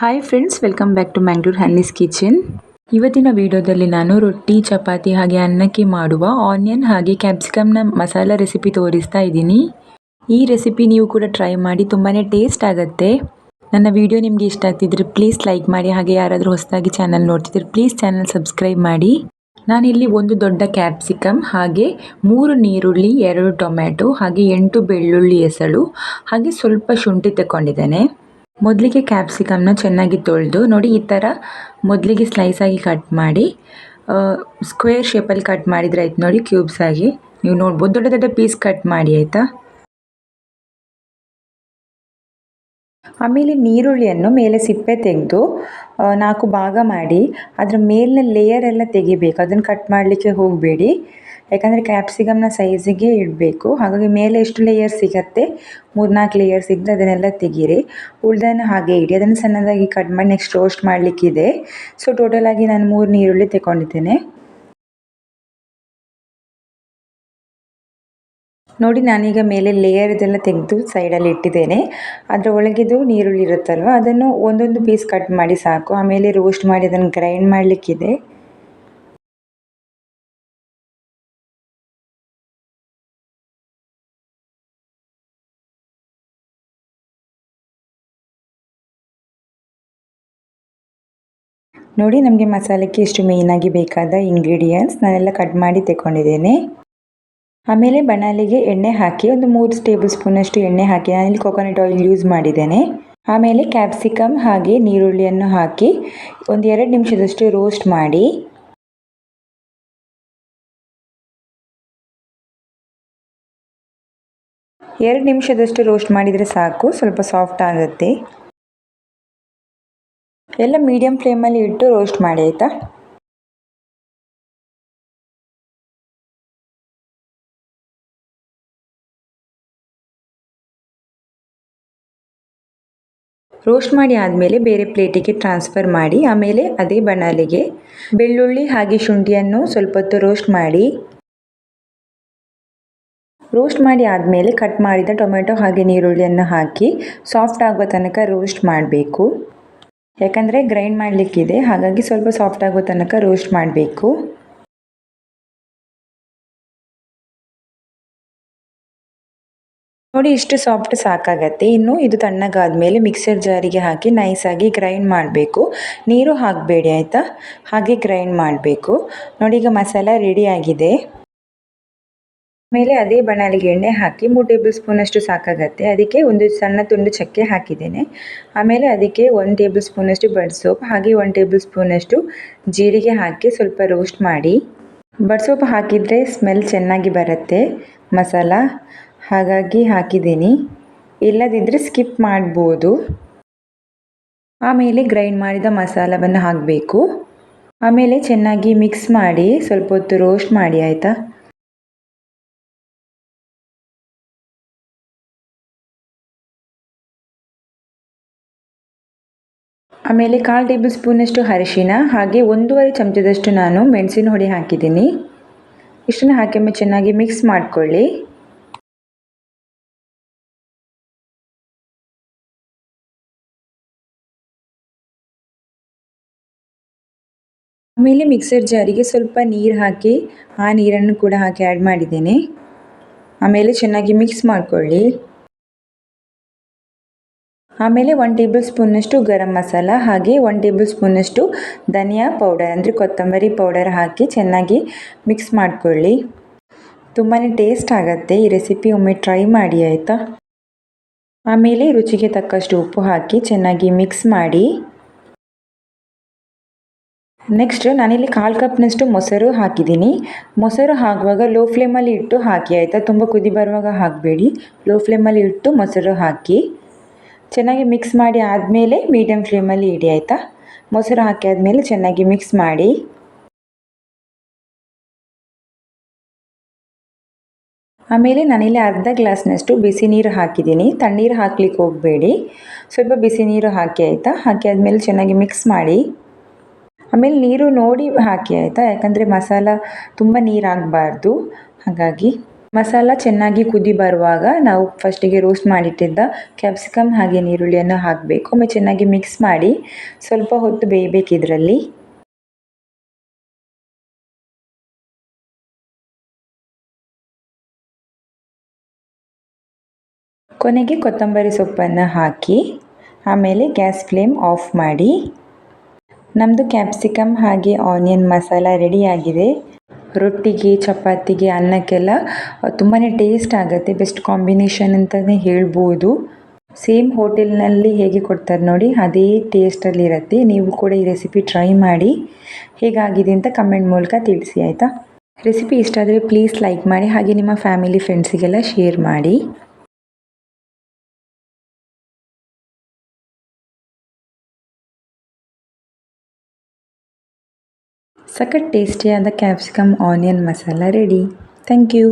Hi friends welcome back to Mangalore ಹನ್ನೀಸ್ kitchen ಇವತ್ತಿನ ವಿಡಿಯೋದಲ್ಲಿ ನಾನು ರೊಟ್ಟಿ, ಚಪಾತಿ ಹಾಗೆ ಅನ್ನಕ್ಕೆ ಮಾಡುವ ಆನಿಯನ್ ಹಾಗೆ ಕ್ಯಾಪ್ಸಿಕಮ್ನ ಮಸಾಲ ರೆಸಿಪಿ ತೋರಿಸ್ತಾ ಇದ್ದೀನಿ. ಈ ರೆಸಿಪಿ ನೀವು ಕೂಡ ಟ್ರೈ ಮಾಡಿ ತುಂಬಾ ಟೇಸ್ಟ್ ಆಗುತ್ತೆ. ನನ್ನ ವಿಡಿಯೋ ನಿಮಗೆ ಇಷ್ಟ ಆಗ್ತಿದ್ರೆ ಪ್ಲೀಸ್ ಲೈಕ್ ಮಾಡಿ, ಹಾಗೆ ಯಾರಾದರೂ ಹೊಸದಾಗಿ ಚಾನಲ್ ನೋಡ್ತಿದ್ರೆ ಪ್ಲೀಸ್ ಚಾನಲ್ ಸಬ್ಸ್ಕ್ರೈಬ್ ಮಾಡಿ. ನಾನಿಲ್ಲಿ ಒಂದು ದೊಡ್ಡ ಕ್ಯಾಪ್ಸಿಕಮ್ ಹಾಗೆ ಮೂರು ನೀರುಳ್ಳಿ, ಎರಡು ಟೊಮ್ಯಾಟೊ, ಹಾಗೆ ಎಂಟು ಬೆಳ್ಳುಳ್ಳಿ ಎಸಳು ಹಾಗೆ ಸ್ವಲ್ಪ ಶುಂಠಿ ತಗೊಂಡಿದ್ದೇನೆ ಮೊದಲಿಗೆ ಕ್ಯಾಪ್ಸಿಕಮ್ನ ಚೆನ್ನಾಗಿ ತೊಳೆದು, ನೋಡಿ ಈ ಥರ ಮೊದಲಿಗೆ ಸ್ಲೈಸ್ ಆಗಿ ಕಟ್ ಮಾಡಿ ಸ್ಕ್ವೇರ್ ಶೇಪಲ್ಲಿ ಕಟ್ ಮಾಡಿದರೆ ಆಯ್ತು ನೋಡಿ ಕ್ಯೂಬ್ಸ್ ಆಗಿ. ನೀವು ನೋಡ್ಬೋದು, ದೊಡ್ಡ ದೊಡ್ಡ ಪೀಸ್ ಕಟ್ ಮಾಡಿ ಆಯಿತಾ? ಆಮೇಲೆ ನೀರುಳ್ಳಿಯನ್ನು ಮೇಲೆ ಸಿಪ್ಪೆ ತೆಗೆದು ನಾಲ್ಕು ಭಾಗ ಮಾಡಿ, ಅದರ ಮೇಲಿನ ಲೇಯರ್ ಎಲ್ಲ ತೆಗಿಬೇಕು. ಅದನ್ನು ಕಟ್ ಮಾಡಲಿಕ್ಕೆ ಹೋಗಬೇಡಿ. ಯಾಕಂದರೆ ಕ್ಯಾಪ್ಸಿಕಮ್ನ ಸೈಜಿಗೆ ಇಡಬೇಕು. ಹಾಗಾಗಿ ಮೇಲೆ ಎಷ್ಟು ಲೇಯರ್ ಸಿಗತ್ತೆ? ಮೂರ್ನಾಲ್ಕು ಲೇಯರ್ ಇದ್ದರೆ ಅದನ್ನೆಲ್ಲ ತೆಗೀರಿ. ಉಳ್ದನ್ನು ಹಾಗೆ ಇಡಿ. ಅದನ್ನು ಸಣ್ಣದಾಗಿ ಕಟ್ ಮಾಡಿ ನೆಕ್ಸ್ಟ್ ರೋಸ್ಟ್ ಮಾಡಲಿಕ್ಕಿದೆ. ಸೊ ಟೋಟಲಾಗಿ ನಾನು ಮೂರು ನೀರುಳ್ಳಿ ತಗೊಂಡಿದ್ದೇನೆ ನೋಡಿ, ನಾನೀಗ ಮೇಲೆ ಲೇಯರ್ ಇದೆಲ್ಲ ತೆಗೆದು ಸೈಡಲ್ಲಿ ಇಟ್ಟಿದ್ದೇನೆ. ಅದರ ಒಳಗಿದು ನೀರುಳ್ಳಿ ಇರುತ್ತಲ್ವ? ಅದನ್ನು ಒಂದೊಂದು ಪೀಸ್ ಕಟ್ ಮಾಡಿ ಸಾಕು. ಆಮೇಲೆ ರೋಸ್ಟ್ ಮಾಡಿ ಅದನ್ನು ಗ್ರೈಂಡ್ ಮಾಡಲಿಕ್ಕಿದೆ. ನೋಡಿ ನಮಗೆ ಮಸಾಲೆಗೆ ಇಷ್ಟು ಮೇಯ್ನಾಗಿ ಬೇಕಾದ ಇಂಗ್ರೀಡಿಯೆಂಟ್ಸ್ ನಾನೆಲ್ಲ ಕಟ್ ಮಾಡಿ ತೆಕೊಂಡಿದ್ದೇನೆ ಆಮೇಲೆ ಬಣಾಲಿಗೆ ಎಣ್ಣೆ ಹಾಕಿ ಒಂದು ಮೂರು ಟೇಬಲ್ ಸ್ಪೂನಷ್ಟು ಎಣ್ಣೆ ಹಾಕಿ ನಾನಿಲ್ಲಿ ಕೊಕೊನಟ್ ಆಯಿಲ್ ಯೂಸ್ ಮಾಡಿದ್ದೇನೆ. ಆಮೇಲೆ ಕ್ಯಾಪ್ಸಿಕಮ್ ಹಾಗೆ ನೀರುಳ್ಳಿಯನ್ನು ಹಾಕಿ ಒಂದು ಎರಡು ನಿಮಿಷದಷ್ಟು ರೋಸ್ಟ್ ಮಾಡಿ. ಎರಡು ನಿಮಿಷದಷ್ಟು ರೋಸ್ಟ್ ಮಾಡಿದರೆ ಸಾಕು, ಸ್ವಲ್ಪ ಸಾಫ್ಟ್ ಆಗುತ್ತೆ. ಎಲ್ಲ ಮೀಡಿಯಂ ಫ್ಲೇಮಲ್ಲಿ ಇಟ್ಟು ರೋಸ್ಟ್ ಮಾಡಿ, ಆಯಿತಾ? ರೋಸ್ಟ್ ಮಾಡಿ ಆದಮೇಲೆ ಬೇರೆ ಪ್ಲೇಟಿಗೆ ಟ್ರಾನ್ಸ್ಫರ್ ಮಾಡಿ, ಆಮೇಲೆ ಅದೇ ಬಣಾಲಿಗೆ ಬೆಳ್ಳುಳ್ಳಿ ಹಾಗೆ ಶುಂಠಿಯನ್ನು ಸ್ವಲ್ಪ ಹೊತ್ತು ರೋಸ್ಟ್ ಮಾಡಿ. ರೋಸ್ಟ್ ಮಾಡಿ ಆದಮೇಲೆ ಕಟ್ ಮಾಡಿದ ಟೊಮೆಟೊ ಹಾಗೆ ನೀರುಳ್ಳಿಯನ್ನು ಹಾಕಿ ಸಾಫ್ಟ್ ಆಗುವ ತನಕ ರೋಸ್ಟ್ ಮಾಡಬೇಕು. ಯಾಕಂದರೆ ಗ್ರೈಂಡ್ ಮಾಡಲಿಕ್ಕಿದೆ. ಹಾಗಾಗಿ ಸ್ವಲ್ಪ ಸಾಫ್ಟ್ ಆಗೋ ತನಕ ರೋಸ್ಟ್ ಮಾಡಬೇಕು. ನೋಡಿ ಇಷ್ಟು ಸಾಫ್ಟ್ ಸಾಕಾಗತ್ತೆ. ಇನ್ನು ಇದು ತಣ್ಣಗಾದ್ಮೇಲೆ ಮಿಕ್ಸರ್ ಜಾರಿಗೆ ಹಾಕಿ ನೈಸಾಗಿ ಗ್ರೈಂಡ್ ಮಾಡಬೇಕು. ನೀರು ಹಾಕಬೇಡಿ ಆಯಿತಾ? ಹಾಗೆ ಗ್ರೈಂಡ್ ಮಾಡಬೇಕು. ನೋಡಿ ಈಗ ಮಸಾಲ ರೆಡಿ ಆಗಿದೆ. ಆಮೇಲೆ ಅದೇ ಬಣಾಲಿಗೆ ಎಣ್ಣೆ ಹಾಕಿ ಮೂರು ಟೇಬಲ್ ಸ್ಪೂನಷ್ಟು ಸಾಕಾಗತ್ತೆ. ಅದಕ್ಕೆ ಒಂದು ಸಣ್ಣ ತುಂಡು ಚಕ್ಕೆ ಹಾಕಿದ್ದೇನೆ. ಆಮೇಲೆ ಅದಕ್ಕೆ ಒಂದು ಟೇಬಲ್ ಸ್ಪೂನಷ್ಟು ಬಡ್ಸೋಪ್ ಹಾಗೆ ಒಂದು ಟೇಬಲ್ ಸ್ಪೂನಷ್ಟು ಜೀರಿಗೆ ಹಾಕಿ ಸ್ವಲ್ಪ ರೋಸ್ಟ್ ಮಾಡಿ. ಬಡ್ ಸೋಪ್ ಹಾಕಿದರೆ ಸ್ಮೆಲ್ ಚೆನ್ನಾಗಿ ಬರುತ್ತೆ, ಮಸಾಲ. ಹಾಗಾಗಿ ಹಾಕಿದ್ದೀನಿ. ಇಲ್ಲದಿದ್ದರೆ ಸ್ಕಿಪ್ ಮಾಡ್ಬೋದು. ಆಮೇಲೆ ಗ್ರೈಂಡ್ ಮಾಡಿದ ಮಸಾಲವನ್ನು ಹಾಕಬೇಕು. ಆಮೇಲೆ ಚೆನ್ನಾಗಿ ಮಿಕ್ಸ್ ಮಾಡಿ ಸ್ವಲ್ಪ ಹೊತ್ತು ರೋಸ್ಟ್ ಮಾಡಿ, ಆಯಿತಾ? ಆಮೇಲೆ ಕಾಲು ಟೇಬಲ್ ಸ್ಪೂನಷ್ಟು ಅರಿಶಿನ, ಹಾಗೆ ಒಂದೂವರೆ ಚಮಚದಷ್ಟು ನಾನು ಮೆಣಸಿನ ಹುಡಿ ಹಾಕಿದ್ದೀನಿ. ಇಷ್ಟನ್ನು ಹಾಕಿ ಚೆನ್ನಾಗಿ ಮಿಕ್ಸ್ ಮಾಡಿಕೊಳ್ಳಿ. ಆಮೇಲೆ ಮಿಕ್ಸರ್ ಜಾರಿಗೆ ಸ್ವಲ್ಪ ನೀರು ಹಾಕಿ, ಆ ನೀರನ್ನು ಕೂಡ ಹಾಕಿ ಆ್ಯಡ್ ಮಾಡಿದ್ದೇನೆ. ಆಮೇಲೆ ಚೆನ್ನಾಗಿ ಮಿಕ್ಸ್ ಮಾಡಿಕೊಳ್ಳಿ. ಆಮೇಲೆ ಒನ್ ಟೇಬಲ್ ಸ್ಪೂನಷ್ಟು ಗರಂ ಮಸಾಲ, ಹಾಗೆ ಒನ್ ಟೇಬಲ್ ಸ್ಪೂನಷ್ಟು ಧನಿಯಾ ಪೌಡರ್ ಅಂದರೆ ಕೊತ್ತಂಬರಿ ಪೌಡರ್ ಹಾಕಿ ಚೆನ್ನಾಗಿ ಮಿಕ್ಸ್ ಮಾಡಿಕೊಳ್ಳಿ. ತುಂಬಾ ಟೇಸ್ಟ್ ಆಗುತ್ತೆ ಈ ರೆಸಿಪಿ ಒಮ್ಮೆ ಟ್ರೈ ಮಾಡಿ, ಆಯಿತಾ? ಆಮೇಲೆ ರುಚಿಗೆ ತಕ್ಕಷ್ಟು ಉಪ್ಪು ಹಾಕಿ ಚೆನ್ನಾಗಿ ಮಿಕ್ಸ್ ಮಾಡಿ. ನೆಕ್ಸ್ಟ್ ನಾನಿಲ್ಲಿ ಕಾಲು ಕಪ್ನಷ್ಟು ಮೊಸರು ಹಾಕಿದ್ದೀನಿ. ಮೊಸರು ಹಾಕುವಾಗ ಲೋ ಫ್ಲೇಮಲ್ಲಿ ಇಟ್ಟು ಹಾಕಿ, ಆಯಿತಾ? ತುಂಬ ಕುದಿ ಬರುವಾಗ ಹಾಕಬೇಡಿ. ಲೋ ಫ್ಲೇಮಲ್ಲಿ ಇಟ್ಟು ಮೊಸರು ಹಾಕಿ. ಚೆನ್ನಾಗಿ ಮಿಕ್ಸ್ ಮಾಡಿ ಆದಮೇಲೆ ಮೀಡಿಯಮ್ ಫ್ಲೇಮಲ್ಲಿ ಇಡಿ ಆಯಿತಾ? ಮೊಸರು ಹಾಕಿ ಆದಮೇಲೆ ಚೆನ್ನಾಗಿ ಮಿಕ್ಸ್ ಮಾಡಿ. ಆಮೇಲೆ ನಾನಿಲ್ಲಿ ಅರ್ಧ ಗ್ಲಾಸ್ನಷ್ಟು ಬಿಸಿ ನೀರು ಹಾಕಿದ್ದೀನಿ. ತಣ್ಣೀರು ಹಾಕ್ಲಿಕ್ಕೆ ಹೋಗಬೇಡಿ. ಸ್ವಲ್ಪ ಬಿಸಿ ನೀರು ಹಾಕಿ ಆಯಿತಾ? ಹಾಕಿ ಆದಮೇಲೆ ಚೆನ್ನಾಗಿ ಮಿಕ್ಸ್ ಮಾಡಿ. ಆಮೇಲೆ ನೀರು ನೋಡಿ ಹಾಕಿ ಆಯಿತಾ? ಯಾಕಂದರೆ ಮಸಾಲ ತುಂಬ ನೀರಾಗಬಾರ್ದು. ಹಾಗಾಗಿ ಮಸಾಲ ಚೆನ್ನಾಗಿ ಕುದಿ ಬರುವಾಗ ನಾವು ಫಸ್ಟಿಗೆ ರೋಸ್ಟ್ ಮಾಡಿಟ್ಟಿದ್ದ ಕ್ಯಾಪ್ಸಿಕಮ್ ಹಾಗೆ ನೀರುಳ್ಳಿಯನ್ನು ಹಾಕಬೇಕು. ಒಮ್ಮೆ ಚೆನ್ನಾಗಿ ಮಿಕ್ಸ್ ಮಾಡಿ ಸ್ವಲ್ಪ ಹೊತ್ತು ಬೇಯಬೇಕು ಇದರಲ್ಲಿ ಕೊನೆಗೆ ಕೊತ್ತಂಬರಿ ಸೊಪ್ಪನ್ನು ಹಾಕಿ ಆಮೇಲೆ ಗ್ಯಾಸ್ ಫ್ಲೇಮ್ ಆಫ್ ಮಾಡಿ. ನಮ್ಮದು ಕ್ಯಾಪ್ಸಿಕಮ್ ಹಾಗೆ ಆನಿಯನ್ ಮಸಾಲ ರೆಡಿಯಾಗಿದೆ ರೊಟ್ಟಿಗೆ, ಚಪಾತಿಗೆ, ಅನ್ನಕ್ಕೆಲ್ಲ ತುಂಬಾ ಟೇಸ್ಟ್ ಆಗುತ್ತೆ. ಬೆಸ್ಟ್ ಕಾಂಬಿನೇಷನ್ ಅಂತಲೇ ಹೇಳ್ಬೋದು. ಸೇಮ್ ಹೋಟೆಲ್ನಲ್ಲಿ ಹೇಗೆ ಕೊಡ್ತಾರೆ ನೋಡಿ, ಅದೇ ಟೇಸ್ಟಲ್ಲಿ ಇರುತ್ತೆ. ನೀವು ಕೂಡ ಈ ರೆಸಿಪಿ ಟ್ರೈ ಮಾಡಿ, ಹೇಗಾಗಿದೆ ಅಂತ ಕಮೆಂಟ್ ಮೂಲಕ ತಿಳಿಸಿ, ಆಯಿತಾ? ರೆಸಿಪಿ ಇಷ್ಟ ಆದರೆ ಪ್ಲೀಸ್ ಲೈಕ್ ಮಾಡಿ, ಹಾಗೆ ನಿಮ್ಮ ಫ್ಯಾಮಿಲಿ ಫ್ರೆಂಡ್ಸಿಗೆಲ್ಲ ಶೇರ್ ಮಾಡಿ. ಸಖತ್ ಟೇಸ್ಟಿಯಾದ capsicum onion masala ready thank you